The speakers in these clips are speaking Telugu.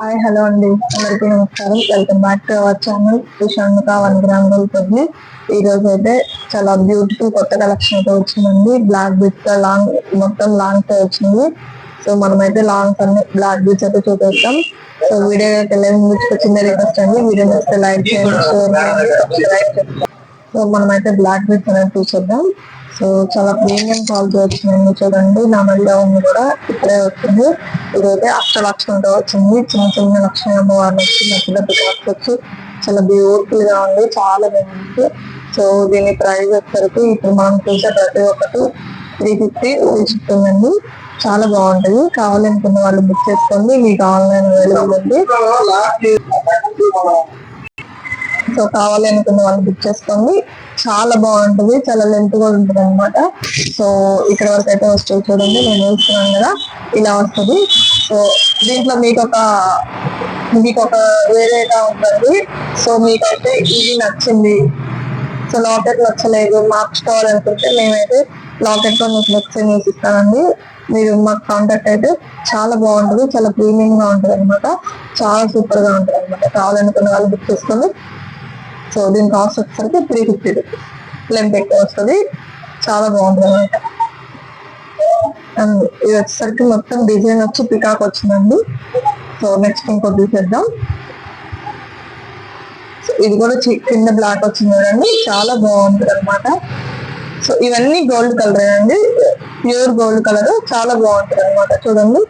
హాయ్ హలో అండి. అందరికీ నమస్కారం. Welcome back to our channel. విశాన్మిక one gram gold కొద్ది. ఈ రోజు అయితే చాలా బ్యూటిఫుల్ కొత్త కలెక్షన్ అయితే వచ్చిందండి. బ్లాక్ బీట్స్ లాంగ్ మొత్తం లాంగ్తో వచ్చింది. సో మనమైతే లాంగ్ అన్ని బ్లాక్ బీట్స్ అయితే చూపిస్తాం. సో వీడియో వెళ్ళే ముందు చిన్న రిక్వెస్ట్ అండి వీడియో నచ్చితే లైక్ చేయండి షేర్ చేయండి సబ్స్క్రైబ్ చేయండి. సో మనమైతే బ్లాక్ బీట్స్ అనేది చూసేద్దాం. సో చాలా ప్రీమియం క్వాలిటీ వచ్చింది చూడండి. నా మెడలో ఉంది కూడా ఇప్పుడే వచ్చింది ఇదైతే అష్ట లక్షలతో వచ్చింది. చిన్న చిన్న లక్షణ అమ్మవారిని వచ్చి మధ్యలో పికాక్స్ వచ్చి చాలా బ్యూటిఫుల్గా ఉంది. చాలా బాగుంది. సో దీని ప్రైస్ వచ్చేసరికి ఇప్పుడు మనం చూసే ప్రతి ఒక్కటి త్రీ ఫిఫ్టీ ఇస్తుందండి చాలా బాగుంటది. కావాలనుకున్న వాళ్ళు బుక్ చేసుకోండి. మీకు ఆన్లైన్ అవైలబుల్ ఉంది. సో కావాలి అనుకున్న వాళ్ళు బుక్ చేసుకోండి. చాలా బాగుంటుంది. చాలా లెంత్ కూడా ఉంటుంది అనమాట సో ఇక్కడ వరకు అయితే వస్తుంది చూడండి. నేను చూస్తున్నాను కదా. ఇలా వస్తుంది. సో దీంట్లో మీకు ఒక మీకు ఒక వేరేగా ఉంటుంది సో మీకైతే ఇది నచ్చింది. సో లాకెట్ నచ్చలేదు. మార్చుకోవాలనుకుంటే మేమైతే లాకెట్లో మీకు నెక్స్ట్ మీకు ఇస్తానండి. మీరు మాకు కాంటాక్ట్ అయితే చాలా బాగుంటుంది. చాలా ప్రీమియం గా ఉంటుంది అనమాట చాలా సూపర్గా ఉంటుంది అనమాట కావాలనుకున్న వాళ్ళు బుక్ చేసుకోండి. సో దీని కాస్ట్ వచ్చేసరికి త్రీ ఫిఫ్టీ రూపీస్ లెంత్ ఎక్కువ వస్తుంది. చాలా బాగుంటుంది అనమాట అండ్ ఇది వచ్చేసరికి మొత్తం డిజైన్ వచ్చి పికాక్ వచ్చిందండి. సో నెక్స్ట్ ఇంకోటి తీసేద్దాం సో ఇది కూడా చి- కింద బ్లాక్ వచ్చింది చూడండి. చాలా బాగుంటుంది అనమాట సో ఇవన్నీ గోల్డ్ కలర్ అండి. ప్యూర్ గోల్డ్ కలర్ చాలా బాగుంటుంది అనమాట చూడండి.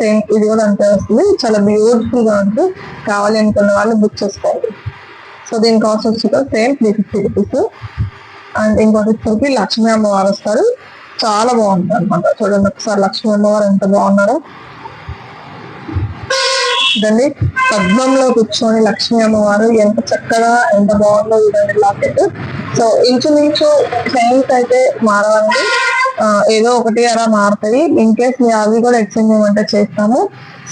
సేమ్ ఇది కూడా అంతే వస్తుంది. చాలా బ్యూటిఫుల్గా ఉంటుంది కావాలి అనుకున్న వాళ్ళు బుక్ చేసుకోవాలి. సో దీని కాస్ట్ వచ్చి same three fifty rupees and ఇంకోటి వచ్చేసరికి లక్ష్మీ అమ్మవారు వస్తారు. చాలా బాగుంటుంది అనమాట చూడండి ఒకసారి లక్ష్మీ అమ్మవారు ఎంత బాగున్నారో. చూడండి పద్మంలో కూర్చొని లక్ష్మీ అమ్మవారు ఎంత చక్కగా ఎంత బాగుందో చూడండి. లాకెట్ సో ఇంచుమించు సేమ్స్ అయితే మారవండి. ఏదో ఒకటి అలా మారుతాయి. ఇన్ కేస్ మీరు అవి కూడా ఎక్స్చేంజ్ చేయమంటే చేస్తాము.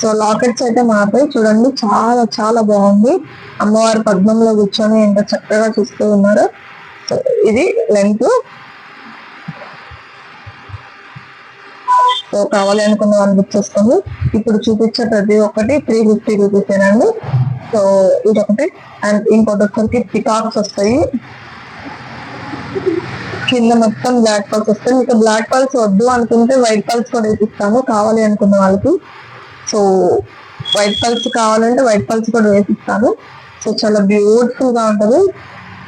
సో లాకెట్స్ అయితే మారుతాయి. చూడండి చాలా చాలా బాగుంది. అమ్మవారి పద్మంలో కూర్చొని ఎంత చక్కగా చూస్తూ ఉన్నారు. సో ఇది లెంత్ సో కావాలి అనుకున్న వాళ్ళు బుక్ చేసుకోండి ఇప్పుడు చూపించే ప్రతి ఒక్కటి త్రీ ఫిఫ్టీ రూపీస్ ఏనండి. సో ఒకటి అండ్ ఇంకోటి వచ్చరికి పికాక్స్ వస్తాయి. కింద మొత్తం బ్లాక్ పల్స్ వస్తాయి. మీకు బ్లాక్ పల్స్ వద్దు అనుకుంటే వైట్ పల్స్ కూడా వేసిస్తాను కావాలి అనుకున్న వాళ్ళకి. సో వైట్ పల్స్ కావాలంటే వైట్ పల్స్ కూడా వేసిస్తాను సో చాలా బ్యూటిఫుల్గా ఉంటది.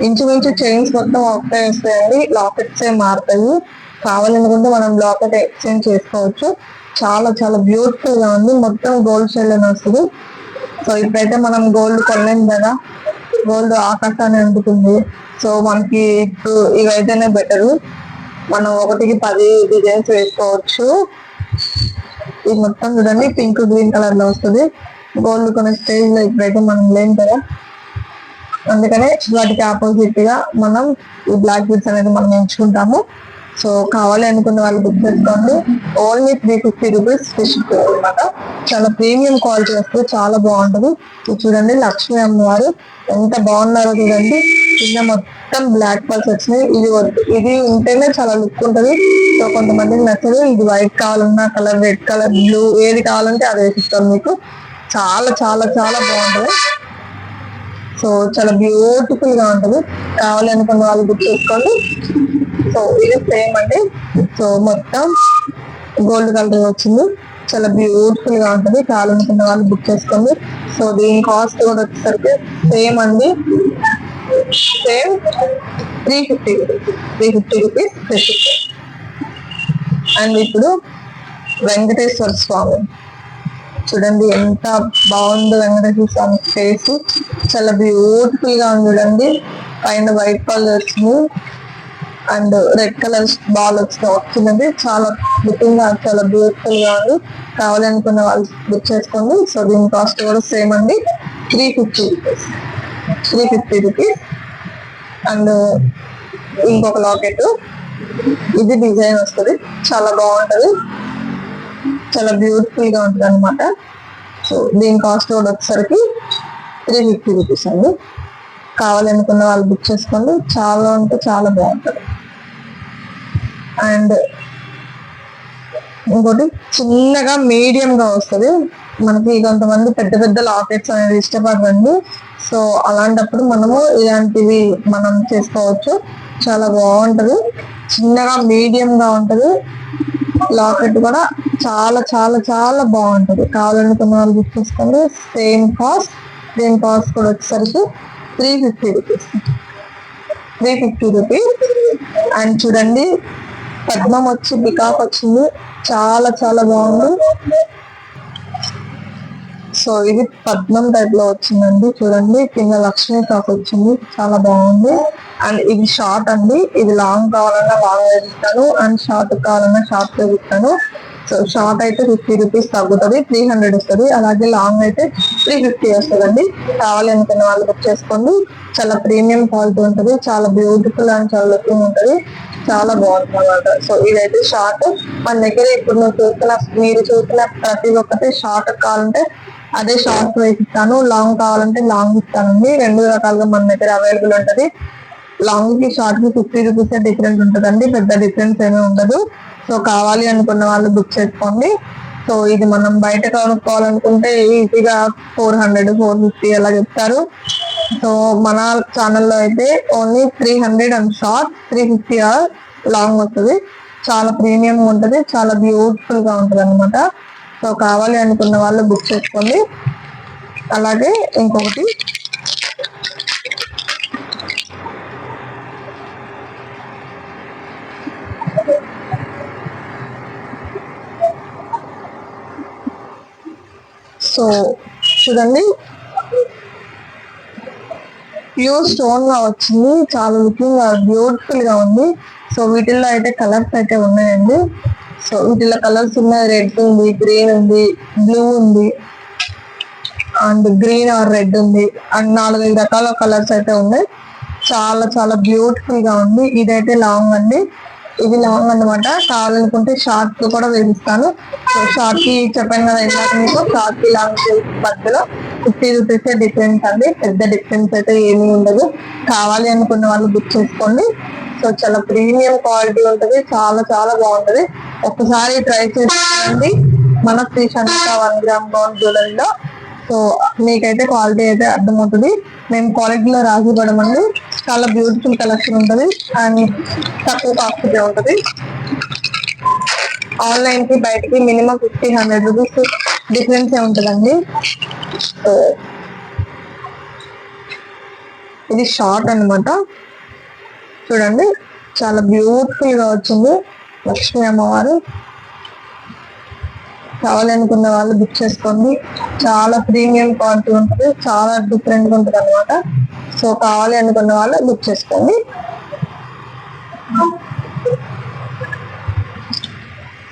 ఇంచుమించు చైన్స్ మొత్తం ఒకటే వస్తాయండి లాకెట్స్ ఏ మారుతాయి. కావాలనుకుంటే మనం లాకెట్ ఎక్స్చేంజ్ చేసుకోవచ్చు. చాలా చాలా బ్యూటిఫుల్గా ఉంది. మొత్తం గోల్డ్ షెల్ అని వస్తుంది. సో ఇప్పుడైతే మనం గోల్డ్ కొనలేము కదా. గోల్డ్ ఆకాశాన్ని అందుకుంది సో మనకి ఇప్పుడు ఇవైతేనే బెటర్. మనం ఒకటికి పది డిజైన్స్ వేసుకోవచ్చు. ఇది మొత్తం చూడండి పింక్ గ్రీన్ కలర్లో వస్తుంది. గోల్డ్ కొనే స్టేజ్లో ఇప్పుడైతే మనం లేం కదా. అందుకనే వాటికి ఆపోజిట్గా మనం ఈ బ్లాక్ బీడ్స్ అనేది మనం ఎంచుకుంటాము. సో కావాలి అనుకున్న వాళ్ళు బుక్ చేసుకోండి. Only three fifty rupees fish అనమాట చాలా ప్రీమియం క్వాలిటీ వస్తుంది. చాలా బాగుంటుంది. ఇది చూడండి లక్ష్మీ అమ్మవారు ఎంత బాగున్నారో చూడండి. కింద మొత్తం బ్లాక్ పల్స్ వచ్చినాయి. ఇది వద్దు. ఇది ఉంటేనే చాలా లుక్ ఉంటుంది. సో కొంతమందికి నచ్చదు. ఇది వైట్ కావాలన్నా కలర్ రెడ్ కలర్ బ్లూ ఏది కావాలంటే అది వేసిస్తాం మీకు. చాలా చాలా చాలా బాగుంటుంది. సో చాలా బ్యూటిఫుల్గా ఉంటుంది. కావాలనుకున్న వాళ్ళు బుక్ చేసుకోండి. సో ఇది సేమ్ అండి. సో మొత్తం గోల్డ్ కలర్ వచ్చింది. చాలా బ్యూటిఫుల్గా చాలా కావాలనుకున్న వాళ్ళు బుక్ చేసుకోండి. సో దీని కాస్ట్ కూడా వచ్చేసరికి సేమ్ అండి. Same three fifty three fifty rupees and ఇప్పుడు వెంకటేశ్వర స్వామి. చూడండి ఎంత బాగుందో వెంకటేశ్వర స్వామి ఫేస్ చాలా బ్యూటిఫుల్గా ఉంది చూడండి. పైన వైట్ కలర్ వచ్చింది. అండ్ రెడ్ కలర్ బాల్ వచ్చిన వచ్చింది చాలా బుకింగ్ చాలా బ్యూటిఫుల్గా ఉంది. కావాలనుకున్న వాళ్ళు బుక్ చేసుకోండి. సో దీని కాస్ట్ కూడా సేమ్ అండి. Three fifty rupees three fifty rupees and ఇంకొక లాకెట్ ఇది డిజైన్ వస్తుంది. చాలా బాగుంటది. చాలా బ్యూటిఫుల్గా ఉంటుంది అనమాట సో దీని కాస్ట్ కూడా వచ్చేసరికి త్రీ ఫిఫ్టీ రూపీస్ అండి. కావాలనుకున్న వాళ్ళు బుక్ చేసుకోండి. చాలా అంటే చాలా బాగుంటుంది. అండ్ ఇంకోటి చిన్నగా మీడియంగా వస్తుంది. మనకి కొంతమంది పెద్ద పెద్ద లాకెట్స్ అనేది ఇష్టపడరండి. సో అలాంటప్పుడు మనము ఇలాంటివి మనం చేసుకోవచ్చు. చాలా బాగుంటుంది. చిన్నగా మీడియంగా ఉంటుంది. లాకెట్ కూడా చాలా చాలా చాలా బాగుంటుంది. కావాలనుకున్న వాళ్ళు బుక్ చేసుకోండి. సేమ్ కాస్ట్ దీని కాస్ట్ కూడా వచ్చేసరికి three fifty rupees three fifty rupees and చూడండి పద్మం వచ్చి పికాక్ వచ్చింది. చాలా చాలా బాగుంది. సో ఇది పద్మం టైప్లో వచ్చిందండి. చూడండి కింద లక్ష్మీ కాక్ వచ్చింది. చాలా బాగుంది. అండ్ ఇది షార్ట్ అండి. ఇది లాంగ్ కావాలన్నా లాంగ్ వేసిస్తాను అండ్ షార్ట్ కావాలన్నా షార్ట్ వేసిస్తాను సో షార్ట్ అయితే ఫిఫ్టీ రూపీస్ తగ్గుతుంది త్రీ హండ్రెడ్ వస్తుంది. అలాగే లాంగ్ అయితే త్రీ ఫిఫ్టీ వస్తుందండి. కావాలి అనుకున్న వాళ్ళు బుక్ చేసుకోండి. చాలా ప్రీమియం క్వాలిటీ ఉంటుంది. చాలా బ్యూటిఫుల్ అండ్ చాలా లుకింగ్ ఉంటుంది. చాలా బాగుంటుంది అనమాట సో ఇదైతే షార్ట్ మన దగ్గర ఇప్పుడు నువ్వు చూసిన మీరు చూసిన ప్రతి ఒక్కటి షార్ట్ కావాలంటే అదే షార్ట్ వేసి ఇస్తాను. లాంగ్ కావాలంటే లాంగ్ ఇస్తానండి. రెండు రకాలుగా మన దగ్గర అవైలబుల్ ఉంటుంది. లాంగ్కి షార్ట్కి ఫిఫ్టీ రూపీస్ డిఫరెంట్ ఉంటదండి. పెద్ద డిఫరెన్స్ ఏమీ ఉండదు. సో కావాలి అనుకున్న వాళ్ళు బుక్ చేసుకోండి. సో ఇది మనం బయట కొనుక్కోవాలనుకుంటే ఈజీగా ఫోర్ హండ్రెడ్ ఫోర్ ఫిఫ్టీ అలా చెప్తారు. సో మన ఛానల్లో అయితే only three hundred and short three fifty or long వస్తుంది. చాలా ప్రీమియం ఉంటుంది. చాలా బ్యూటిఫుల్గా ఉంటుంది అనమాట సో కావాలి అనుకున్న వాళ్ళు బుక్ చేసుకోండి. అలాగే ఇంకొకటి సో చూడండి. ప్యూర్ స్టోన్గా వచ్చింది. చాలా లుకింగ్ బ్యూటిఫుల్గా ఉంది. సో వీటిల్లో అయితే కలర్స్ అయితే ఉన్నాయండి. సో వీటిలో కలర్స్ ఉన్నాయి. రెడ్ ఉంది గ్రీన్ ఉంది బ్లూ ఉంది. అండ్ గ్రీన్ ఆర్ రెడ్ ఉంది. అండ్ నాలుగైదు రకాల కలర్స్ అయితే ఉన్నాయి. చాలా చాలా బ్యూటిఫుల్గా ఉంది. ఇదైతే లాంగ్ అండి. ఇది లాంగ్ అన్నమాట. కావాలనుకుంటే షార్ట్ కూడా వేపిస్తాను. షార్ట్కి చెప్పాను కదా ఇందాక మీకు. షార్ట్కి లాంగ్ మధ్యలో ఫిఫ్టీ రూపీస్ డిఫరెన్స్ అండి. పెద్ద డిఫరెన్స్ అయితే ఏమీ ఉండదు. కావాలి అనుకున్న వాళ్ళు బుక్ చేసుకోండి. సో చాలా ప్రీమియం క్వాలిటీ ఉంటుంది. చాలా చాలా బాగుంటది. ఒకసారి ట్రై చేసుకోండి మన Shri Shankara one gram gold జ్యువెలరీలో. So మీకైతే క్వాలిటీ అయితే అర్థమవుతుంది. మేము క్వాలిటీలో రాసి పడమండి చాలా బ్యూటిఫుల్ కలెక్షన్ ఉంటుంది. అండ్ తక్కువ కాస్ట్ ఉంటుంది. ఆన్లైన్కి బయటకి minimum fifty hundred rupees difference ఉంటుందండి. ఇది షార్ట్ అన్నమాట. చూడండి. చాలా బ్యూటిఫుల్గా వచ్చింది. లక్ష్మీ అమ్మవారు. కావాలనుకున్న వాళ్ళు బుక్ చేసుకోండి. చాలా ప్రీమియం క్వాలిటీ ఉంటుంది. చాలా డిఫరెంట్గా ఉంటుంది అనమాట సో కావాలి అనుకున్న వాళ్ళు బుక్ చేసుకోండి.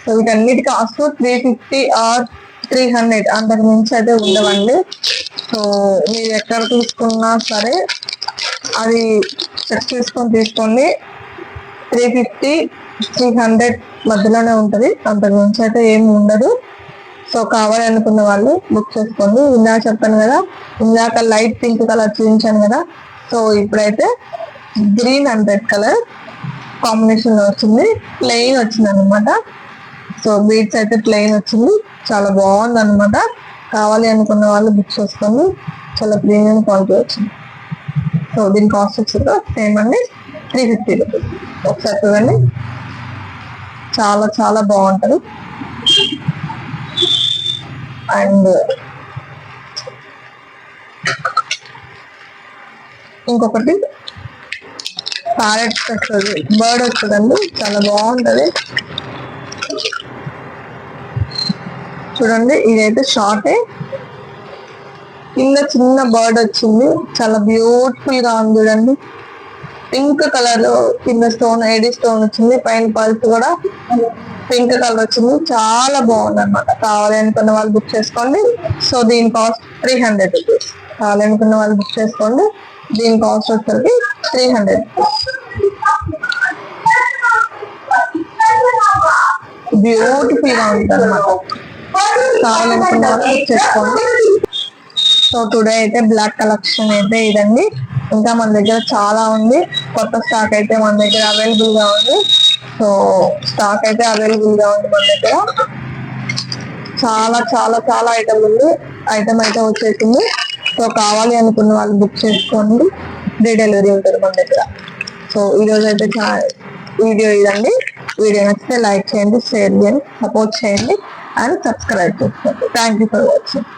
సో వీటన్నిటి cost three fifty or three hundred అంతకు మించి అయితే ఉండవండి. సో మీరు ఎక్కడ తీసుకున్నా సరే అది చెక్ చేసుకొని తీసుకోండి. త్రీ ఫిఫ్టీ త్రీ హండ్రెడ్ మధ్యలోనే ఉంటుంది. అంతకు మించి అయితే ఏమి ఉండదు. సో కావాలి అనుకున్న వాళ్ళు బుక్ చేసుకోండి. ఇందాక చెప్పాను కదా ఇందాక లైట్ పింక్ కలర్ చూపించాను కదా. సో ఇప్పుడైతే green and red colour combination వచ్చింది. ప్లెయిన్ వచ్చింది అనమాట సో బీట్స్ అయితే ప్లెయిన్ వచ్చింది. చాలా బాగుంది అనమాట కావాలి అనుకున్న వాళ్ళు బుక్ చేసుకోండి. చాలా ప్రీమియం క్వాలిటీ వచ్చింది. సో దీని కాస్ట్ వచ్చి సేమ్ అండి. త్రీ ఫిఫ్టీ రూపీస్ ఒకసారి చూడండి. చాలా చాలా బాగుంటుంది. అండ్ ఇంకొకటి ప్యారెట్ వస్తుంది బర్డ్ వస్తుందండి. చాలా బాగుంటది. చూడండి ఇదైతే షార్టే కింద చిన్న బర్డ్ వచ్చింది. చాలా బ్యూటిఫుల్గా ఉంది చూడండి. పింక్ కలర్ కింద స్టోన్ ఐడి స్టోన్ వచ్చింది. పైన పల్స్ కూడా పింక్ కలర్ వచ్చింది. చాలా బాగుంది అనమాట కావాలి అనుకున్న వాళ్ళు బుక్ చేసుకోండి. సో దీని కాస్ట్ త్రీ హండ్రెడ్ రూపీస్ కావాలి అనుకున్న వాళ్ళు బుక్ చేసుకోండి. దీని కాస్ట్ వచ్చరికి త్రీ హండ్రెడ్ బ్యూటిఫుల్గా ఉంటుంది అనమాట కావాలనుకున్న వాళ్ళు బుక్ చేసుకోండి. సో టుడే అయితే బ్లాక్ కలెక్షన్ అయితే ఇదండి. ఇంకా మన దగ్గర చాలా ఉంది. కొత్త స్టాక్ అయితే మన దగ్గర అవైలబుల్గా ఉంది. సో స్టాక్ అయితే అవైలబుల్గా ఉంది మన దగ్గర. చాలా చాలా చాలా ఐటమ్ ఉంది. ఐటమ్ అయితే వచ్చేసింది. సో కావాలి అనుకున్న వాళ్ళు బుక్ చేసుకోండి. ఫ్రీ డెలివరీ ఉంటుంది మన దగ్గర. సో ఈ రోజు అయితే వీడియో ఇదండి. వీడియో నచ్చితే లైక్ చేయండి షేర్ చేయండి సపోర్ట్ చేయండి అండ్ సబ్స్క్రైబ్ చేసుకోండి. Thank you for watching